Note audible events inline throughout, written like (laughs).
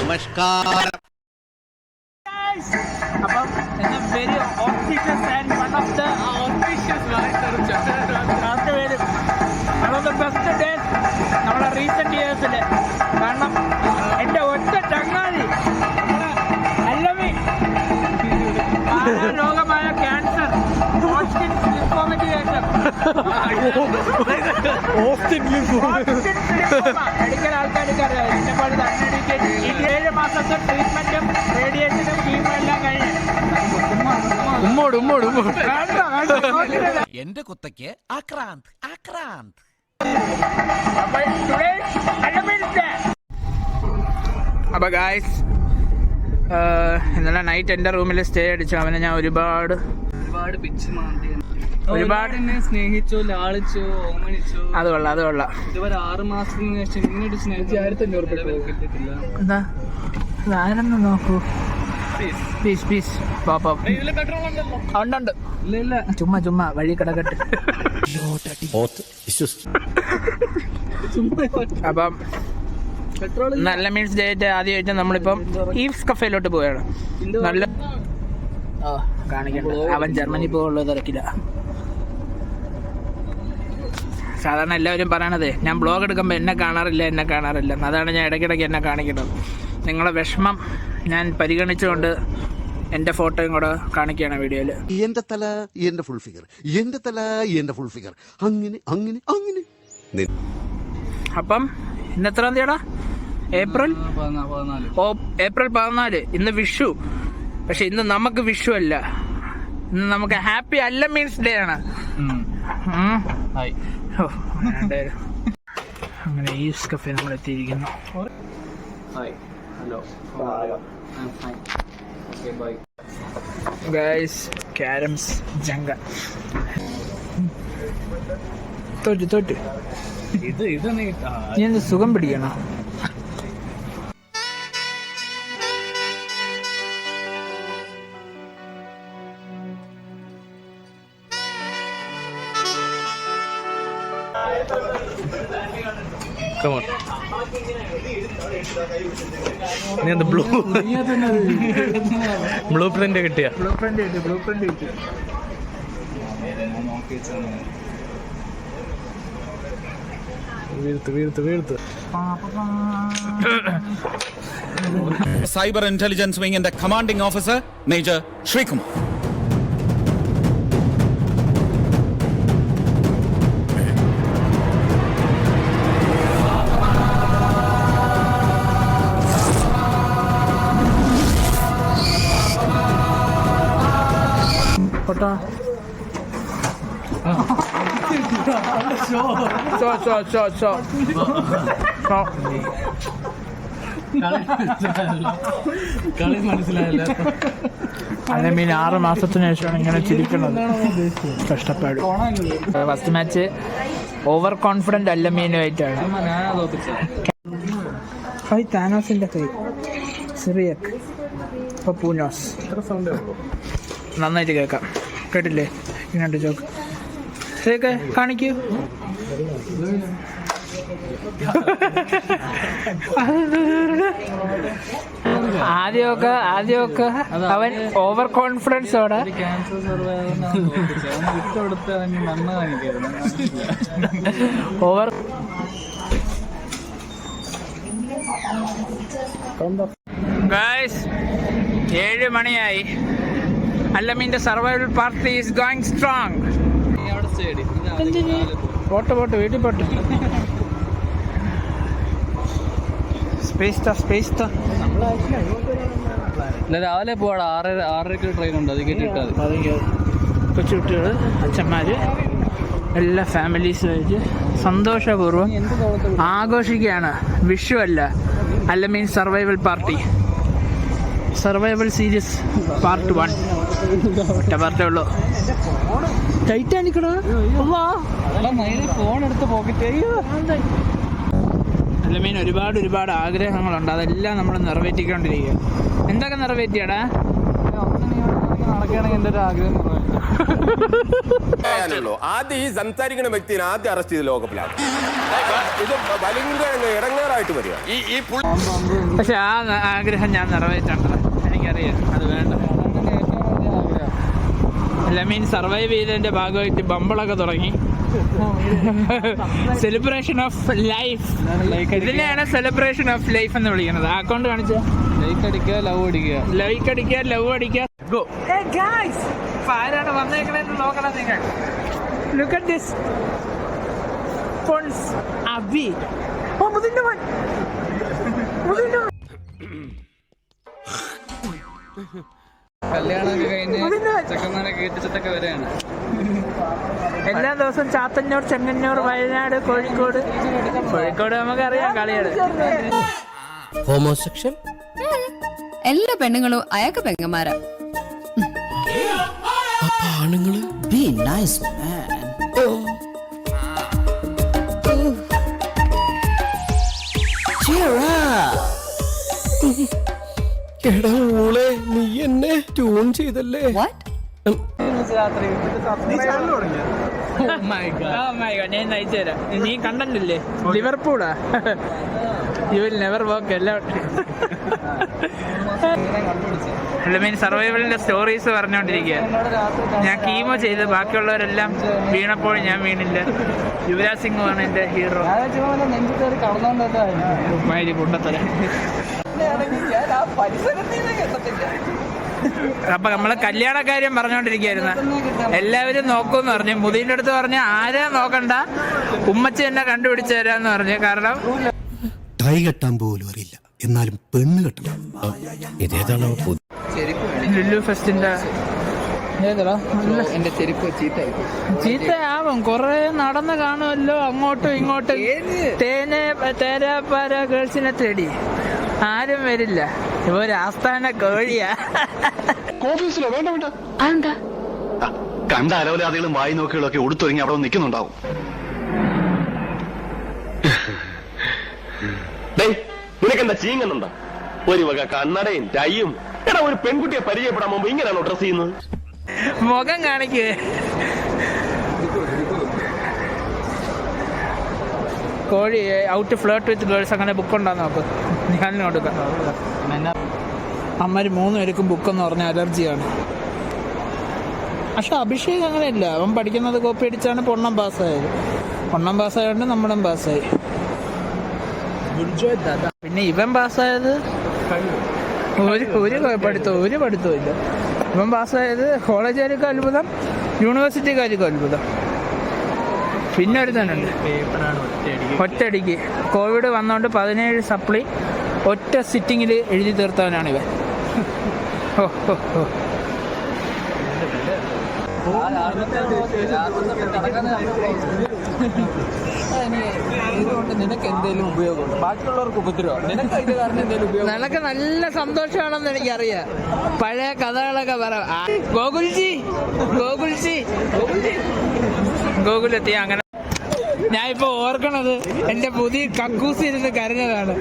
നമസ്കാരം. അപ്പം എന്ന very auspicious and one of the auspicious last പേര് one of the best days നമ്മുടെ റീസെന്റ് ഇയേഴ്സിൽ കാരണം എന്റെ ഒറ്റ ചങ്ങാതി അല്ലവി. രോഗമായ ക്യാൻസർ (laughs) ഓസ്റ്റിൻ മെഡിക്കൽ ആൾക്കാർക്ക് അറിയാം ഏഴ് മാസത്തെ ട്രീറ്റ്മെന്റും റേഡിയേഷനും കീമോ എല്ലാം കഴിഞ്ഞ് ഉമ്മോട് ഉമ്മോട് ഉമ്മോട്. എന്റെ കുത്തയ്ക്ക് ആക്രാന്ത് ആക്രാന്ത്. അപ്പൊ ഗായ്സ് ഇന്നലെ നൈറ്റ് എന്റെ റൂമിൽ സ്റ്റേ അടിച്ചു. അവനെ ഞാൻ ഒരുപാട് ഒരുപാട് പിച്ച് മാന്തി. ഒരുപാട് എന്നെ സ്നേഹിച്ചോ ലാളിച്ചോ ഓമനിച്ചോ. അത് കൊള്ളാം അത് കൊള്ളാം. ഇതുവരെ ആറ് മാസത്തിന് ശേഷം ഇങ്ങനെ സ്നേഹിച്ചു ആയിരത്തി അഞ്ഞൂറ് കിട്ടിയിട്ടില്ല. എന്താ? ആരെന്ന് നോക്കൂ. പീസ് പീസ് പാപ്പം ഉണ്ടുണ്ട് ഇല്ല ഇല്ല. ചുമ്മാ ചുമ്മാ വഴി കിടക്കട്ടെ. (laughs) അപ്പം നല്ല മീൻസ് ഡേറ്റ് ആദ്യമായിട്ട് നമ്മളിപ്പം ഈവ്സ് കഫേയിലോട്ട് പോവുകയാണ്. നല്ല ഓ കാണിക്കണ്ട. അവൻ ജർമ്മനി പോകുള്ള തിരക്കില്ല സാധാരണ എല്ലാവരും പറയണത് ഞാൻ ബ്ലോഗ് എടുക്കുമ്പോൾ എന്നെ കാണാറില്ല എന്നെ കാണാറില്ല. അതാണ് ഞാൻ ഇടയ്ക്കിടയ്ക്ക് എന്നെ കാണിക്കുന്നത്. നിങ്ങളെ വിഷമം ഞാൻ പരിഗണിച്ചുകൊണ്ട് എന്റെ ഫോട്ടോയും കൂടെ കാണിക്കുകയാണ് വീഡിയോയിൽ എന്റെ തല എന്റെ ഫുൾ ഫിഗർ എന്റെ തല എന്റെ ഫുൾ ഫിഗർ അങ്ങനെ അങ്ങനെ അങ്ങനെ. അപ്പം ഇന്ന് എത്രാം തീയതിയാടാ? ഏപ്രിൽ? ഓ ഏപ്രിൽ പതിനാല്. ഇന്ന് വിഷു. പക്ഷെ ഇന്ന് നമുക്ക് വിഷു അല്ല. ഇന്ന് നമുക്ക് ഹാപ്പി അല്ല മീൻസ് ഡേ ആണ്. അങ്ങനെ ഈ കഫേ നമ്മൾ എത്തിയിരിക്കുന്നു. Hi hello. ഗൈസ് ക്യാരംസ് ജങ്ക. തോറ്റ് തോറ്റ്. ഇത് ഇത് എന്ത് സുഖം പിടിക്കണം. Come നീ എന്താ ബ്ലൂ ബ്ലൂ പ്രിന്റ് കിട്ടിയ? ബ്ലൂ പ്രിന്റ് കിട്ടി ബ്ലൂ പ്രിന്റ് കിട്ടി. വീഴ്ത്ത് വീഴ്ത്ത് വീഴ്ത്ത്. Cyber intelligence വിങ്ങിന്റെ commanding officer major Sreekumar show show show കളി മനസ്സിലായില്ല. അല്ലെ മീൻ ആറ് മാസത്തിന് ശേഷമാണ് ഇങ്ങനെ ചിരിക്കുന്നത്. കഷ്ടപ്പാട്. ഫസ്റ്റ് മാച്ച് ഓവർ കോൺഫിഡന്റ് അല്ല മീനുമായിട്ടാണ്. കൈ താനോസിന്റെ കൈ. സിറിയക്. ഇപ്പൊ പൂനോസ്. നന്നായിട്ട് കേൾക്കാം. കേട്ടില്ലേ? ഇങ്ങോട്ട് ചോക്ക് ശരിയൊക്കെ കാണിക്കൂ. (laughs) ആദ്യമൊക്കെ ആദ്യമൊക്കെ അവൻ ഓവർ കോൺഫിഡൻസോടെ ഓവർ ഗായ്സ് ഏഴ് മണിയായി. അല്ലമീന്റെ survival party is going strong അവിടെ സ്റ്റേ പോട്ട് പോട്ട് വീട്ടിൽ പോട്ട്. സ്പേസ് സ്പേസ് ഇല്ല രാവിലെ പോവാടാ. ആറര ആറരയ്ക്ക് ട്രെയിൻ ഉണ്ട്. അത് കേട്ടിട്ട് മതി. കൊച്ചുകുട്ടികൾ അച്ഛന്മാർ എല്ലാ ഫാമിലീസുമായിട്ട് സന്തോഷപൂർവം ആഘോഷിക്കുകയാണ്. വിഷു അല്ല. അല്ല മീൻ survival party survival series part one ഒറ്റ പാർട്ടേ ഉള്ളൂ. ടൈറ്റാനിക്കടാ. ഫോൺ എടുത്ത് പോക്കറ്റ്. അയ്യോ. അല്ല മീൻ ഒരുപാട് ഒരുപാട് ആഗ്രഹങ്ങളുണ്ട്. അതെല്ലാം നമ്മൾ നിറവേറ്റിക്കൊണ്ടിരിക്കുക എന്തൊക്കെ നിറവേറ്റിയാടാ? നടക്കുകയാണെങ്കിൽ എന്റെ ഒരു ആഗ്രഹം നിറവേറ്റും. പറയാനുള്ളൂ ആദ്യം ഈ സംസാരിക്കുന്ന വ്യക്തിനെ ആദ്യം അറസ്റ്റ് ചെയ്ത് ലോകപ്പിലാണ് ഇത് ഭയങ്കര ഇടങ്ങേറായിട്ട് വരിക. ഈ ഈ പുള്ളി പക്ഷെ ആ ആഗ്രഹം ഞാൻ നിറവേറ്റണ്ട എനിക്കറിയാം. അത് വേണ്ട. അല്ല മീൻ സർവൈവ് ചെയ്തതിന്റെ ഭാഗമായിട്ട് ബമ്പിളൊക്കെ തുടങ്ങി. സെലിബ്രേഷൻ ഓഫ് ലൈഫ് ഇതിനെയാണ് സെലിബ്രേഷൻ ഓഫ് ലൈഫ് എന്ന് വിളിക്കുന്നത്. ആ അക്കൗണ്ട് കാണിച്ച. ലൈക്ക് അടിക്കുക ലവ് അടിക്കുക. ലൈക്ക് അടിക്കുക ലവ് അടിക്കുക. ഗോ ഗായ്സ് ആരാണ് വന്നേക്കണെന്ന് നോക്കണം നിങ്ങൾ. Look at this phones Abi ഓ മുതിന്റെ മൻ മുതിന്റെ മോൻ കല്യാണമൊക്കെ കഴിഞ്ഞ് ചെക്കന്മാരൊക്കെ കെട്ടിച്ചിട്ടൊക്കെ വരെയാണ് എല്ലാ ദിവസവും ചാത്തന്നൂർ ചെങ്ങന്നൂർ വയനാട് കോഴിക്കോട്. കോഴിക്കോട് നമുക്കറിയാം കളിയാണ് ഹോമോസെക്ഷൻ എല്ലാ പെണ്ണുങ്ങളും അയാൾക്ക് പെങ്ങന്മാരാ. ആണുങ്ങൾ നൈസ് മാൻ. എടാ മോളെ നീ എന്നെ ട്യൂൺ ചെയ്തല്ലേ? വാട്ട് Oh my God, ഞാൻ നയിച്ചു തരാം. നീ കണ്ടല്ലേ ലിവർപൂളാ യു വിൽ നെവർ വർക്ക് എല്ലാം മീൻ സർവൈവലിന്റെ സ്റ്റോറീസ് പറഞ്ഞുകൊണ്ടിരിക്കുക. ഞാൻ കീമോ ചെയ്ത് ബാക്കിയുള്ളവരെല്ലാം വീണപ്പോൾ ഞാൻ വീണില്ല. യുവരാജ് സിംഗ് ആണ് എന്റെ ഹീറോ നെഞ്ചു കയറി ഞാൻ ആ കിട്ടത്തില്ല. അപ്പൊ നമ്മൾ കല്യാണ കാര്യം പറഞ്ഞോണ്ടിരിക്കുന്ന എല്ലാവരും നോക്കൂന്ന് പറഞ്ഞു. മുതിന്റെ അടുത്ത് പറഞ്ഞു ആരാ നോക്കണ്ട? ഉമ്മച്ചി എന്നെ കണ്ടുപിടിച്ചു തരാന്ന് പറഞ്ഞു. കാരണം ടൈ കെട്ടാൻ പോലും അറിയില്ല. എന്നാലും പെണ്ണ് കെട്ടണം. ഇതേതാണോ ലുലു ഫെസ്റ്റിന്റെ എന്റെ ചെരുപ്പ് ചീത്തയാവും. കൊറേ നടന്ന് കാണുമല്ലോ അങ്ങോട്ടും ഇങ്ങോട്ടും. തേനെ തേരാപ്പാര ഗേൾസിനെ തേടി. ആരും വരില്ല. ഇവ ഒരു ആസ്ഥാന കോഴിയാ. കണ്ട അലവലാദികളും വായി നോക്കികളും ഒക്കെ ഉടുത്തൊരുങ്ങി അവിടെ നിൽക്കുന്നുണ്ടാവും. നിനക്കെന്താ ചീങ്ങുന്നുണ്ടോ? ഒരു വക കണ്ണടയും ടൈയും. എടാ ഒരു പെൺകുട്ടിയെ പരിചയപ്പെടാൻ മുമ്പ് ഇങ്ങനെയാണോ ഡ്രസ് ചെയ്യുന്നത്? മുഖം കാണിക്കേ. കോഴി ഔട്ട് ഫ്ലേർട്ട് വിത്ത് ഗേൾസ് അങ്ങനെ ബുക്ക് ഉണ്ടോന്ന് നോക്ക്. ഞാൻ കൊടുക്കാം അമ്മര് മൂന്ന് പേർക്കും ബുക്കെന്ന് പറഞ്ഞ അലർജിയാണ്. പക്ഷെ അഭിഷേക് അങ്ങനെയല്ല. അവൻ പഠിക്കുന്നത് കോപ്പി അടിച്ചാണ് പൊണ്ണം പാസ്സായത്. പൊണ്ണം പാസ്സായതുകൊണ്ട് നമ്മളും പാസ്സായി. പിന്നെ ഇവൻ പാസ്സായത്? ഒരു ഒരു പഠിത്തവും ഒരു പഠിത്തോ ഇല്ല. ഇവൻ പാസ്സായത് കോളേജുകാർക്ക് അത്ഭുതം യൂണിവേഴ്സിറ്റിക്കാർക്കും അത്ഭുതം. പിന്നെ ഒരു തന്നെ ഒറ്റയടിക്ക്. കോവിഡ് വന്നോണ്ട് പതിനേഴ് സപ്ലി ഒറ്റ സിറ്റിങ്ങിൽ എഴുതി തീർത്തവനാണ് ഇവൻ ഓ ഓ ഓ നിനക്ക് എന്തെങ്കിലും ഉപയോഗമുണ്ട് ബാക്കിയുള്ളവർക്ക് ഉപദ്രവം നിനക്ക് അതിന്റെ കാരണം എന്തെങ്കിലും ഉപയോഗം നിനക്ക് നല്ല സന്തോഷമാണെന്ന് എനിക്കറിയാം. പഴയ കഥകളൊക്കെ പറ. ഗോകുൽജി ഗോകുൽജി. ഗോകുൽജി ഗോകുലെത്തി അങ്ങനെ ഞാൻ ഇപ്പൊ ഓർക്കണത് എന്റെ പുതിയ കക്കൂസ് ഇരുന്ന് കരഞ്ഞതാണ്.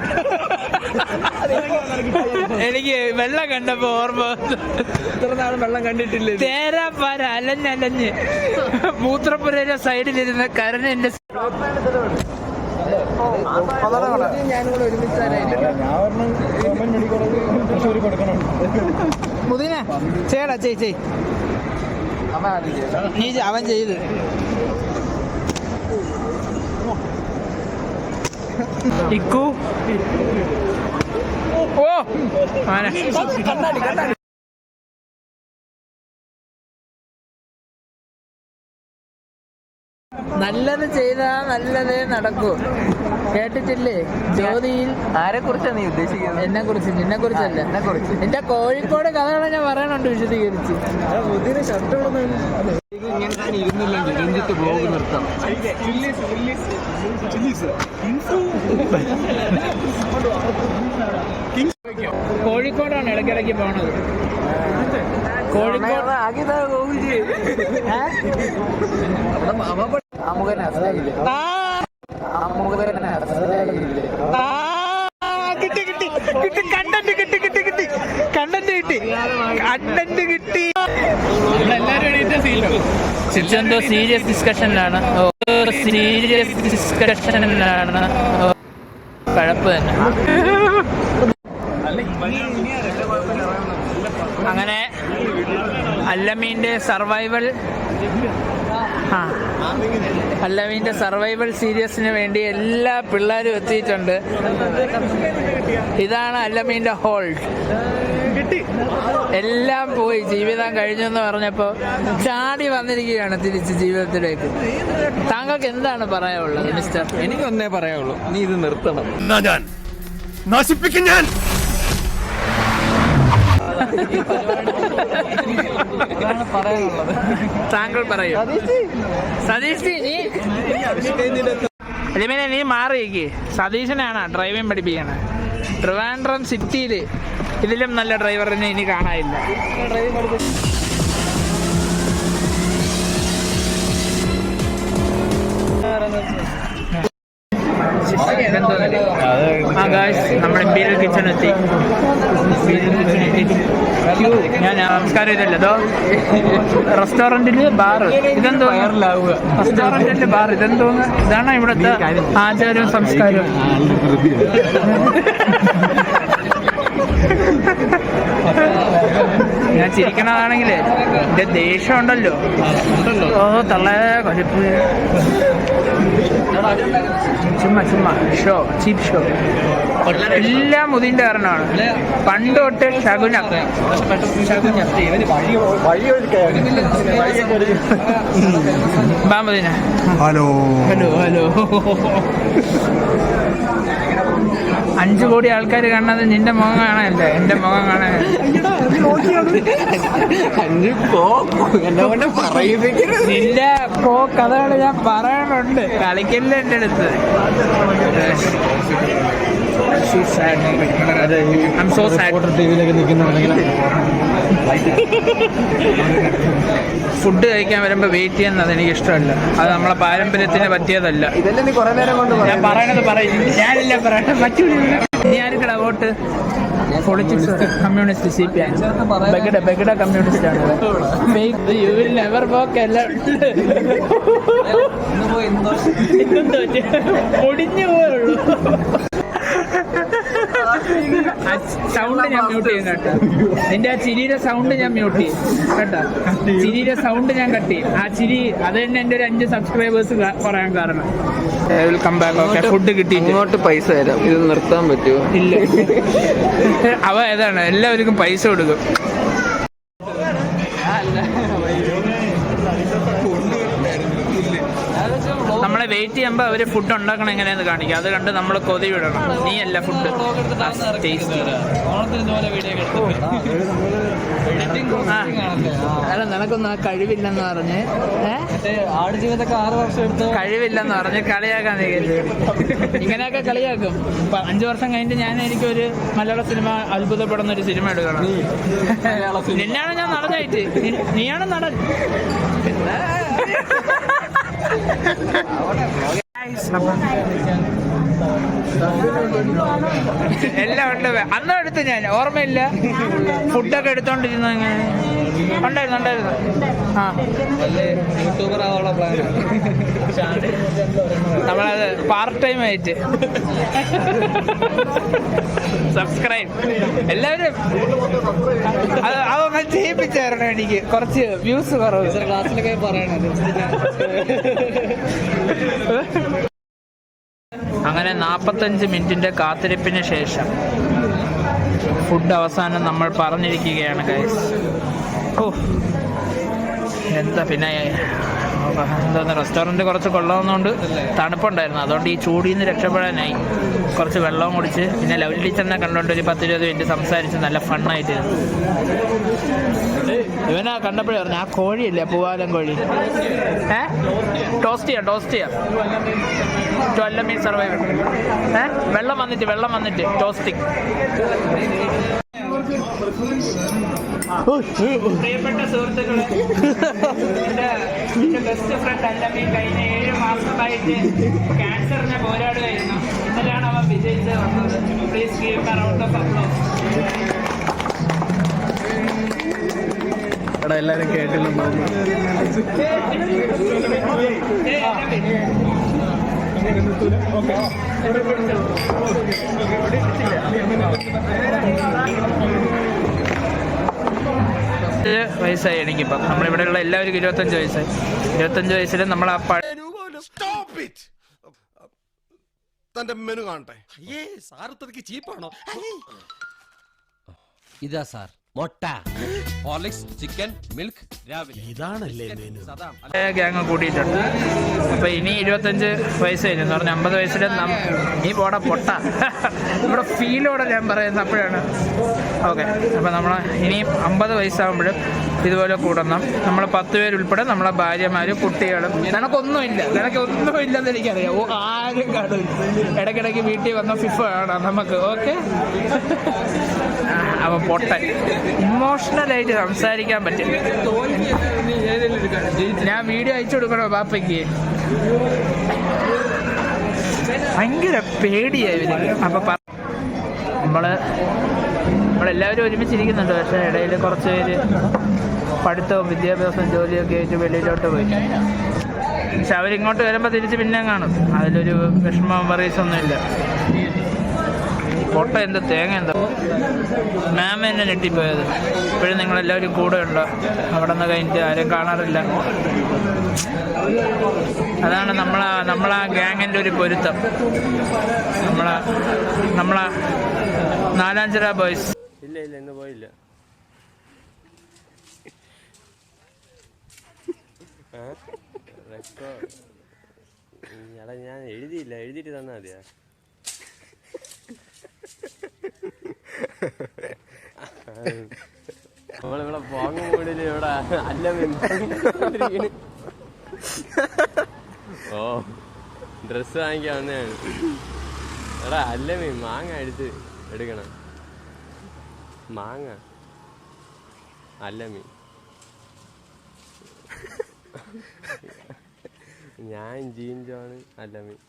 എനിക്ക് വെള്ളം കണ്ടപ്പോ ഓർമ്മ. ഇത്ര നാളും വെള്ളം കണ്ടിട്ടില്ല തേരാ പാര അലഞ്ഞലഞ്ഞ്. മൂത്രപ്പുരയുടെ സൈഡിലിരുന്ന് കരഞ്ഞ എന്റെ മുതിന ചേടാ ചെയ് ചെയ്. നീ അവൻ ചെയ്ത്. ഇക്കു ഓ ആന. നല്ലത് ചെയ്താ നല്ലതേ നടക്കൂ കേട്ടിട്ടില്ലേ ജ്യോതിയിൽ ആരെ കുറിച്ചാണ് നീ ഉദ്ദേശിക്കുന്നത് എന്നെ കുറിച്ച് നിന്നെ കുറിച്ചല്ല എന്നെ കുറിച്ച് എന്റെ കോഴിക്കോട് കഥകളെ ഞാൻ പറയാനുണ്ട് വിശദീകരിച്ച് ഇങ്ങനെ ഇരുന്നില്ലെങ്കിൽ രഞ്ജിത്ത് ബ്ലോഗ് നിർത്താം കോഴിക്കോടാണ് ഇടയ്ക്കിടയ്ക്ക് പോണത് കോഴിക്കോട് കിട്ടി കിട്ടി കിട്ടി കണ്ടന്റ് കിട്ടി കിട്ടി കിട്ടി കണ്ടന്റ് കിട്ടി കണ്ടന്റ് കിട്ടി സീരിയസ് ഡിസ്കഷനിലാണ് സീരിയസ് ഡിസ്കഷനിലാണ് തന്നെ അങ്ങനെ അല്ലമീന്റെ സർവൈവൽ ആ. അല്ലമീന്റെ സർവൈവൽ സീരീസിന് വേണ്ടി എല്ലാ പിള്ളേരും എത്തിയിട്ടുണ്ട്. ഇതാണ് അല്ലമീന്റെ ഹോൾഡ് എല്ലാം പോയി. ജീവിതം കഴിഞ്ഞു എന്ന് പറഞ്ഞപ്പോൾ ചാടി വന്നിരിക്കുകയാണ് തിരിച്ച് ജീവിതത്തിലേക്ക്. താങ്കൾക്ക് എന്താണ് പറയാനുള്ളത് മിസ്റ്റർ? എനിക്കൊന്നേ പറയാനുള്ളൂ. നീ ഇത് നിർത്തണം. ഞാൻ? നശിപ്പിക്കും ഞാൻ? (laughs) താങ്കൾ പറയൂ. സതീഷ് നീ നീ മാറിയേക്ക്. സതീശനാണ് ഡ്രൈവിംഗ് പഠിപ്പിക്കുന്നത് ട്രിവാൻഡ്രം സിറ്റിയിൽ ഇതിലും നല്ല ഡ്രൈവറിനെ ഇനി കാണാനില്ല. ആ. ഗായ്സ് നമ്മുടെ ഇമ്പീരിയൽ കിച്ചൺ എത്തി. ഇമ്പീരിയൽ കിച്ചൺ എത്തി. ക്യൂ ഞാൻ നമസ്കാരം ഇതല്ലോ. റെസ്റ്റോറന്റിൽ ബാർ ഇതെന്തോ? റെസ്റ്റോറന്റിൽ ബാർ ഇതെന്തോ? ഇതാണ് ഇവിടുത്തെ ആചാരവും സംസ്കാരവും (laughs) (laughs) ഞാൻ ചിരിക്കണതാണെങ്കിലേ എന്റെ ദേഷ്യം ഉണ്ടല്ലോ. ഓ തള്ളേ കൊലപ്പ് ചുമ്മാ ചുമ്മാ. Show cheap show. എല്ലാം മുതിന്റെ കാരണമാണ്. പണ്ട് തൊട്ട് ശകുനം. ഹലോ. Hello hello. അഞ്ചു കോടി ആൾക്കാർ കാണുന്നത് നിന്റെ മുഖം കാണാനല്ലേ? എന്റെ മുഖം നിന്റെ കോ കഥകൾ ഞാൻ പറയാനുണ്ട് കളിക്കല്ല എന്റെ അടുത്ത്. I'm so sad. ഫുഡ് കഴിക്കാൻ വരുമ്പോ വെയിറ്റ് ചെയ്യുന്നത് എനിക്ക് ഇഷ്ടമല്ല അത് നമ്മളെ പാരമ്പര്യത്തിന് പറ്റിയതല്ല. ഇതല്ലേ നീ കൊറേ നേരം കൊണ്ട് ഞാൻ പറയണത് പറയും. ഞാനില്ല പറയട്ടെ. പറ്റൂല. നീ ആർക്കടാ vote? Politics communist C P I ബഗഡ ബഗഡ കമ്മ്യൂണിസ്റ്റ് ആണ്. യു വിൽ നെവർ വോക്ക് എല്ലാം പൊടിഞ്ഞു പോയുള്ളൂ സൗണ്ട് ഞാൻ മ്യൂട്ട് ചെയ്യും കേട്ടോ. നിന്റെ ആ ചിരിയുടെ സൗണ്ട് ഞാൻ മ്യൂട്ട് ചെയ്യും കേട്ടോ. ചിരിയുടെ സൗണ്ട് ഞാൻ കട്ട് ചെയ്യും. ആ ചിരി അത് തന്നെ എന്റെ ഒരു അഞ്ച് സബ്സ്ക്രൈബേഴ്സ് പറയാൻ കാരണം. വെൽക്കം ബാക്ക് ഓക്കെ ഫുഡ് ഇങ്ങോട്ട് പൈസ തരാം. ഇത് നിർത്താൻ പറ്റുമോ? ഇല്ല. (laughs) അവ ഏതാണ്? എല്ലാവർക്കും പൈസ കൊടുക്കും. വെയിറ്റ് അവർ അവർ ഫുഡ് ഉണ്ടാക്കണം എങ്ങനെയെന്ന് കാണിക്കുക അത് കണ്ട് നമ്മൾ കൊതി വിടണം. നീ അല്ല? ഫുഡ് അല്ല നിനക്കൊന്നും ആ കഴിവില്ലെന്ന് പറഞ്ഞ് ആട് ആടുജീവിതമൊക്കെ ആറ് വർഷം എടുത്ത് കഴിവില്ലെന്ന് പറഞ്ഞ് കളിയാക്കാൻ ഇങ്ങനെയൊക്കെ കളിയാക്കും. ഇപ്പൊ അഞ്ചു വർഷം കഴിഞ്ഞിട്ട് ഞാൻ എനിക്ക് ഒരു മലയാള സിനിമ അത്ഭുതപ്പെടുന്ന ഒരു സിനിമ എടുക്കണം. നിന്നാണ് ഞാൻ നടനായിട്ട് നീയാണ് നടൻ. എല്ലാം ഉണ്ട്. അന്നും എടുത്തു ഞാൻ. ഓർമ്മയില്ല. ഫുഡൊക്കെ എടുത്തോണ്ടിരുന്നു ഇങ്ങനെ? ഉണ്ടായിരുന്നു ഉണ്ടായിരുന്നു. ആ. നമ്മളത് പാർട്ട് ടൈം ആയിട്ട്. സബ്സ്ക്രൈബ് എല്ലാവരും അത് അതൊന്ന് ചെയ്യിപ്പിച്ചായിരുന്നു എനിക്ക്. കുറച്ച് വ്യൂസ് കുറവ്. ക്ലാസ്സിലൊക്കെ പറയണത് (laughs) അങ്ങനെ നാൽപ്പത്തഞ്ച് മിനിറ്റിന്റെ കാത്തിരിപ്പിന് ശേഷം ഫുഡ് അവസാനം നമ്മൾ പറഞ്ഞിരിക്കുകയാണ് ഗൈസ് ഓ എന്താ പിന്നെ എന്താ റെസ്റ്റോറന്റ് കുറച്ച് കൊള്ളാവുന്നതുകൊണ്ട് തണുപ്പുണ്ടായിരുന്നു. അതുകൊണ്ട് ഈ ചൂടിൽ നിന്ന് രക്ഷപ്പെടാനായി. കുറച്ച് വെള്ളവും കുടിച്ച് പിന്നെ ലവൽ ടീച്ചറിനെ കണ്ടുകൊണ്ട് ഒരു പത്ത് ഇരുപത് മിനിറ്റ് സംസാരിച്ച് നല്ല ഫണ്ണായിട്ടിരുന്നു ഇവനാ കണ്ടപ്പോഴേ പറഞ്ഞു ആ കോഴിയല്ലേ പൂവാലം കോഴി? ഏ? ടോസ്റ്റ് ചെയ്യാം ടോസ്റ്റ് ചെയ്യാം. ട്വൽവ് മീൻ സർവൈവ് ഏ? വെള്ളം വന്നിട്ട് വെള്ളം വന്നിട്ട് ടോസ്റ്റിംഗ് പ്രിയപ്പെട്ട സുഹൃത്തുക്കളെ എന്റെ ബെസ്റ്റ് ഫ്രണ്ട് അല്ലമീൻ കഴിഞ്ഞ ഏഴ് മാസമായിട്ട് ക്യാൻസറിനെ പോരാടുകയായിരുന്നു ഇന്നലെയാണ് അവൻ വിജയിച്ച് വന്നത് please give round of applause എടാ എല്ലാരും കേട്ടില്ലെന്ന് ഇരുപത്തഞ്ച് വയസ്സായി എനിക്കിപ്പം. നമ്മളിവിടെയുള്ള എല്ലാവർക്കും ഇരുപത്തഞ്ച് വയസ്സായി. ഇരുപത്തഞ്ച് വയസ്സിൽ നമ്മൾ ആ പഴയ തന്റെ മെനു കാണട്ടെ. അയ്യേ സാറ് ചീപ്പാണോ? ഇതാ സാർ. മുട്ട. ഹോർലിക്സ് ചിക്കൻ മിൽക്ക് രാവിലെ. ഇതാണല്ലേ മെനു ഗ്യാങ് കൂട്ടിയിട്ടുണ്ട്. അപ്പൊ ഇനി ഇരുപത്തഞ്ച് വയസ്സ് കഴിഞ്ഞു എന്ന് പറഞ്ഞാൽ അമ്പത് വയസ്സിൽ നീ പോട പൊട്ട. നമ്മുടെ ഫീലോടെ ഞാൻ പറയുന്നത് അപ്പോഴാണ്. ഓക്കെ അപ്പൊ നമ്മൾ ഇനി അമ്പത് വയസ്സാകുമ്പോഴും ഇതുപോലെ കൂടണം. നമ്മൾ പത്ത് പേരുൾപ്പെടെ നമ്മളെ ഭാര്യമാരും കുട്ടികളും. നിനക്കൊന്നുമില്ല. നിനക്കൊന്നും ഇല്ലെന്ന് എനിക്കറിയാം. ഓ ആരും കാണില്ല ഇടയ്ക്കിടയ്ക്ക് വീട്ടിൽ വന്ന ഫിഫ കാണാം നമുക്ക്. ഓക്കെ? അപ്പൊ പൊട്ടൻ. ഇമോഷണലായിട്ട് സംസാരിക്കാൻ പറ്റില്ല. ഞാൻ വീഡിയോ അയച്ചു കൊടുക്കണോ ബാപ്പയ്ക്ക് ഭയങ്കര പേടിയായി അപ്പൊ നമ്മൾ നമ്മളെല്ലാവരും ഒരുമിച്ചിരിക്കുന്നുണ്ട്. പക്ഷെ ഇടയിൽ കുറച്ച് പേര് പഠിത്തവും വിദ്യാഭ്യാസവും ജോലിയൊക്കെ ആയിട്ട് വെളിയിലോട്ട് പോയി. പക്ഷെ അവരിങ്ങോട്ട് വരുമ്പോൾ തിരിച്ച് പിന്നെ കാണും. അതിലൊരു വിഷമം പറയസൊന്നുമില്ല പൊട്ട എന്ത് തേങ്ങ എന്താ? മാം എന്നെ ഞെട്ടിപ്പോയത്. ഇപ്പോഴും നിങ്ങളെല്ലാവരും കൂടെ ഉണ്ടോ അവിടെ നിന്ന് കഴിഞ്ഞിട്ട് ആരും കാണാറില്ല. അതാണ് നമ്മളാ നമ്മളാ ഗ്യാങ്ങിന്റെ ഒരു പൊരുത്തം. നമ്മളാ നമ്മളാ നാലാഞ്ചിറ ബോയ്സ്. ഇല്ല ഇല്ല ഇന്ന് പോയില്ല. എടാ ഞാൻ എഴുതിയില്ല. എഴുതിട്ട് തന്നാ മതിയാ? നമ്മളിവിടെ പോങ്ങ മൂടിൽ ഇവിടെ അല്ല. ഓ ഡ്രസ് വാങ്ങിക്കാൻ വന്നതാണ്. എടാ അല്ല മീൻ മാങ്ങ എടുത്ത് എടുക്കണം. മാങ്ങ. അല്ല മീൻ. ഞാൻ ജീൻജാണ് അല്ല മീൻ